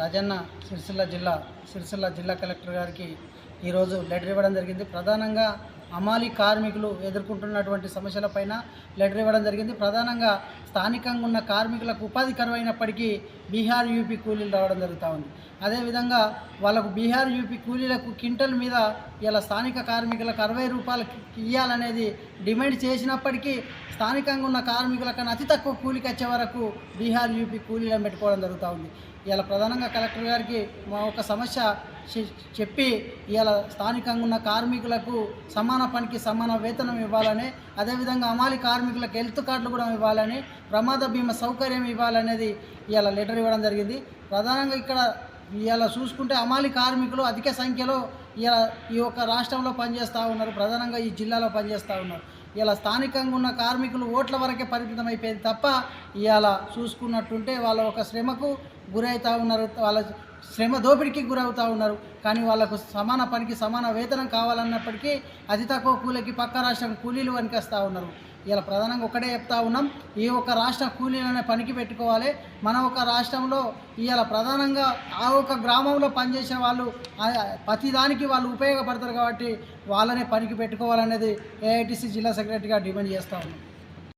రాజన్న సిరిసిల్ల జిల్లా సిరిసిల్ల జిల్లా కలెక్టర్ గారికి ఈరోజు లెటర్ ఇవ్వడం జరిగింది. ప్రధానంగా అమాలి కార్మికులు ఎదుర్కొంటున్నటువంటి సమస్యలపైన లెటర్ ఇవ్వడం జరిగింది. ప్రధానంగా స్థానికంగా ఉన్న కార్మికులకు ఉపాధి కరువైనప్పటికీ బీహార్ యూపీ కూలీలు రావడం జరుగుతూ ఉంది. అదేవిధంగా వాళ్ళకు బీహార్ యూపీ కూలీలకు క్వింటల్ మీద ఇలా స్థానిక కార్మికులకు అరవై రూపాయలు ఇవ్వాలనేది డిమాండ్ చేసినప్పటికీ స్థానికంగా ఉన్న కార్మికుల కన్నా అతి తక్కువ కూలికి వచ్చే వరకు బీహార్ యూపీ కూలీలను పెట్టుకోవడం జరుగుతూ ఉంది. ఇలా ప్రధానంగా కలెక్టర్ గారికి మా ఒక సమస్య చెప్పి ఇలా స్థానికంగా ఉన్న కార్మికులకు సమాన పనికి సమాన వేతనం ఇవ్వాలని అదేవిధంగా అమాలి కార్మికులకు హెల్త్ కార్డులు కూడా ఇవ్వాలని ప్రమాద బీమా సౌకర్యం ఇవ్వాలనేది ఇలా లెటర్ ఇవ్వడం జరిగింది. ప్రధానంగా ఇక్కడ ఇలా చూసుకుంటే అమాలి కార్మికులు అధిక సంఖ్యలో ఇలా ఈ యొక్క రాష్ట్రంలో పనిచేస్తూ ఉన్నారు. ప్రధానంగా ఈ జిల్లాలో పనిచేస్తూ ఉన్నారు. ఇలా స్థానికంగా ఉన్న కార్మికులు ఓట్ల వరకే పరిమితం అయిపోయింది తప్ప ఇవాళ చూసుకున్నట్టుంటే వాళ్ళ ఒక శ్రమకు గురవుతూ ఉన్నారు. వాళ్ళ శ్రమ దోపిడీకి గురవుతూ ఉన్నారు. కానీ వాళ్ళకు సమాన పనికి సమాన వేతనం కావాలన్నప్పటికీ అతి తక్కువ కూలీకి పక్క రాష్ట్రం కూలీలు వస్తూ ఉన్నారు. ఇలా ప్రధానంగా ఒకటే చెప్తా ఉన్నాం ఈ ఒక్క రాష్ట్ర కూలీలనే పనికి పెట్టుకోవాలి. మన ఒక రాష్ట్రంలో ఇవాళ ప్రధానంగా ఆ ఒక గ్రామంలో పనిచేసే వాళ్ళు ప్రతిదానికి వాళ్ళు ఉపయోగపడతారు కాబట్టి వాళ్ళనే పనికి పెట్టుకోవాలనేది ఏఐటీసీ జిల్లా సెక్రటరీగా డిమాండ్ చేస్తూ ఉన్నాం.